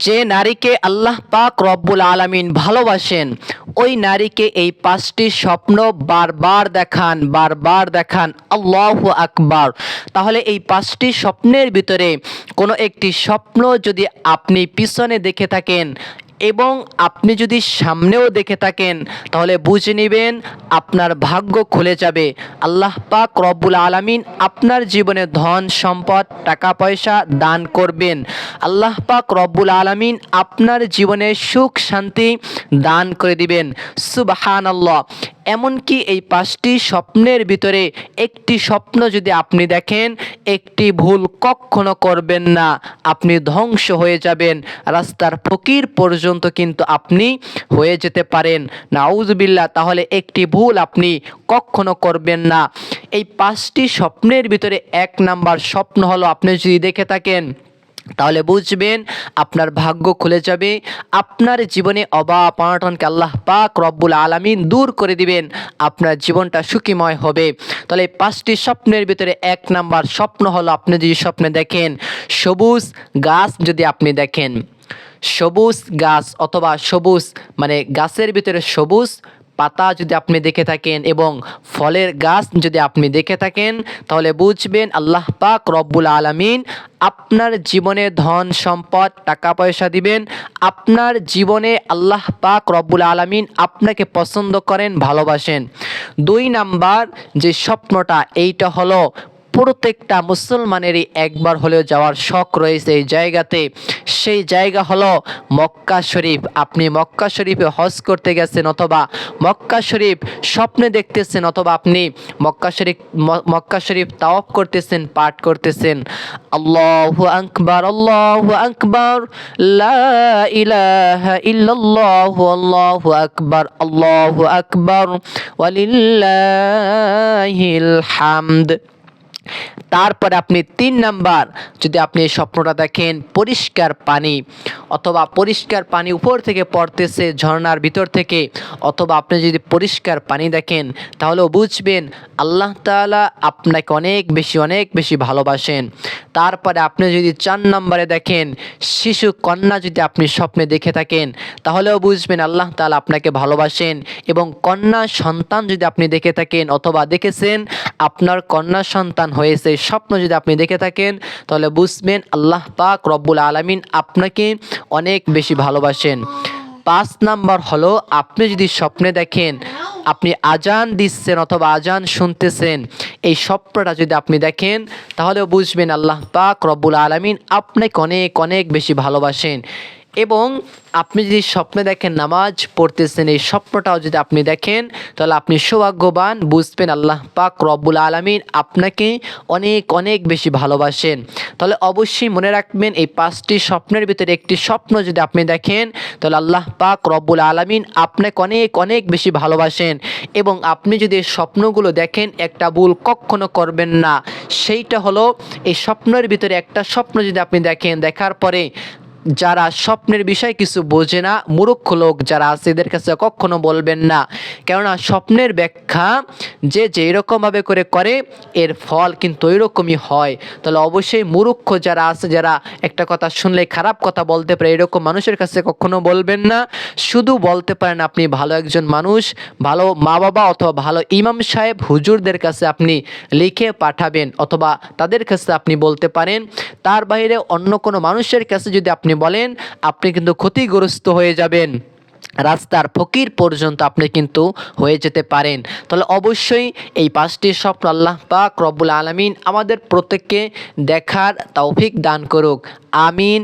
যে নারীকে আল্লাহ পাক রব্বুল আলমিন ভালোবাসেন, ওই নারীকে এই পাঁচটি স্বপ্ন বারবার দেখান বারবার দেখান। আল্লাহ আকবার। তাহলে এই পাঁচটি স্বপ্নের ভিতরে কোনো একটি স্বপ্ন যদি আপনি পিছনে দেখে থাকেন এবং আপনি যদি সামনেও দেখে থাকেন, তাহলে বুঝে নেবেন আপনার ভাগ্য খুলে যাবে। আল্লাহ পাক রব্বুল আলমিন আপনার জীবনে ধন সম্পদ টাকা পয়সা দান করবেন। আল্লাহ পাক রব্বুল আলমিন আপনার জীবনে সুখ শান্তি দান করে দিবেন। সুবাহান আল্লাহ এমনকি এই পাঁচটি স্বপ্নের ভিতরে একটি স্বপ্ন যদি আপনি দেখেন, একটি ভুল কখনো করবেন না। আপনি ধ্বংস হয়ে যাবেন। রাস্তার ফকির পর্যন্ত কিন্তু আপনি হয়ে যেতে পারেন। নাউজবিল্লা তাহলে একটি ভুল আপনি কখনো করবেন না। এই পাঁচটি স্বপ্নের ভিতরে এক নাম্বার স্বপ্ন হলো, আপনি যদি দেখে থাকেন তাহলে বুঝবেন আপনার ভাগ্য খুলে যাবে, আপনার জীবনে অভাব অনটনকে আল্লাহ পাক রব্বুল আলামিন দূর করে দিবেন, আপনার জীবনটা সুখীময় হবে। তাহলে পাঁচটি স্বপ্নের ভিতরে এক নাম্বার স্বপ্ন হলো, আপনি যদি স্বপ্নে দেখেন, সবুজ গাছ যদি আপনি দেখেন, সবুজ গাছ অথবা সবুজ মানে গাছের ভিতরে সবুজ পাতা যদি আপনি দেখে থাকেন এবং ফলের গাছ যদি আপনি দেখে থাকেন, তাহলে বুঝবেন আল্লাহ পাক রব্বুল আলামিন আপনার জীবনে ধন সম্পদ, টাকা পয়সা দিবেন। আপনার জীবনে আল্লাহ পাক রব্বুল আলামিন আপনাকে পছন্দ করেন, ভালোবাসেন। দুই নাম্বার যে স্বপ্নটা, এইটা হলো প্রত্যেকটা মুসলমানেরই একবার হলেও যাওয়ার শখ রয়েছে এই জায়গাতে। সেই জায়গা হলো মক্কা শরীফ। আপনি মক্কা শরীফে হজ করতে গেছেন অথবা মক্কা শরীফ স্বপ্নে দেখতেছেন অথবা আপনি মক্কা শরীফ মক্কা শরীফ তাওয়াফ করতেছেন, পাঠ করতেছেন। আল্লাহু আকবার আল্লাহু আকবার ইল্লাল্লাহু, আল্লাহু আকবার আল্লাহু আকবার। ওয়ালিল্লাহিল হামদ। তারপরে আপনি তিন নাম্বার, যদি আপনি এই স্বপ্নটা দেখেন, পরিষ্কার পানি, অথবা পরিষ্কার পানি উপর থেকে পড়তেছে, ঝর্ণার ভিতর থেকে, অথবা আপনি যদি পরিষ্কার পানি দেখেন, তাহলেও বুঝবেন আল্লাহ তাআলা আপনাকে অনেক বেশি অনেক বেশি ভালোবাসেন। তারপরে আপনি যদি চার নম্বরে দেখেন, শিশু কন্যা যদি আপনি স্বপ্নে দেখে থাকেন, তাহলেও বুঝবেন আল্লাহ তাআলা আপনাকে ভালোবাসেন এবং কন্যা সন্তান যদি আপনি দেখে থাকেন অথবা দেখেছেন, আপনার কন্যা সন্তান হয়েছে স্বপ্ন যদি আপনি দেখে থাকেন, তাহলে বুঝবেন আল্লাহ পাক রব্বুল আলামিন আপনাকে অনেক বেশি ভালোবাসেন। পাঁচ নাম্বার হলো, আপনি যদি স্বপ্নে দেখেন, আপনি আজান দিচ্ছেন অথবা আজান শুনতেছেন, এই স্বপ্নটা যদি আপনি দেখেন, তাহলেও বুঝবেন আল্লাহ পাক রব্বুল আলামিন আপনাকে অনেক অনেক বেশি ভালোবাসেন। এবং আপনি যদি স্বপ্নে দেখেন নামাজ পড়তেছেন, এই স্বপ্নটাও যদি আপনি দেখেন, তাহলে আপনি সৌভাগ্যবান, বুঝবেন আল্লাহ পাক রব্বুল আলামিন আপনাকে অনেক অনেক বেশি ভালোবাসেন। তাহলে অবশ্যই মনে রাখবেন, এই পাঁচটি স্বপ্নের ভিতরে একটি স্বপ্ন যদি আপনি দেখেন, তাহলে আল্লাহ পাক রব্বুল আলামিন আপনাকে অনেক অনেক বেশি ভালোবাসেন। এবং আপনি যদি এই স্বপ্নগুলো দেখেন, একটা ভুল কখনো করবেন না। সেইটা হলো, এই স্বপ্নের ভিতরে একটা স্বপ্ন যদি আপনি দেখেন, দেখার পরে যারা স্বপ্নের বিষয় কিছু বোঝে না, মূর্খ লোক যারা আছে, এদের কাছে কখনো বলবেন না। কেননা স্বপ্নের ব্যাখ্যা যে যেই রকমভাবে করে করে, এর ফল কিন্তু ওই রকমই হয়। তাহলে অবশ্যই মূর্খ যারা আছে, যারা একটা কথা শুনলে খারাপ কথা বলতে পারে, এরকম মানুষের কাছে কখনো বলবেন না। শুধু বলতে পারেন আপনি ভালো একজন মানুষ, ভালো মা বাবা অথবা ভালো ইমাম সাহেব, হুজুরদের কাছে আপনি লিখে পাঠাবেন অথবা তাদের কাছে আপনি বলতে পারেন। তার বাইরে অন্য কোনো মানুষের কাছে যদি আপনি বলেন, আপনি কিন্তু ক্ষতিগ্রস্ত হয়ে যাবেন। রাস্তার ফকির পর্যন্ত আপনি কিন্তু হয়ে যেতে পারেন। তাহলে অবশ্যই এই পাঁচটি স্বপ্ন আল্লাহ পাক রব্বুল আলমিন আমাদের প্রত্যেককে দেখার তৌফিক দান করুক। আমিন।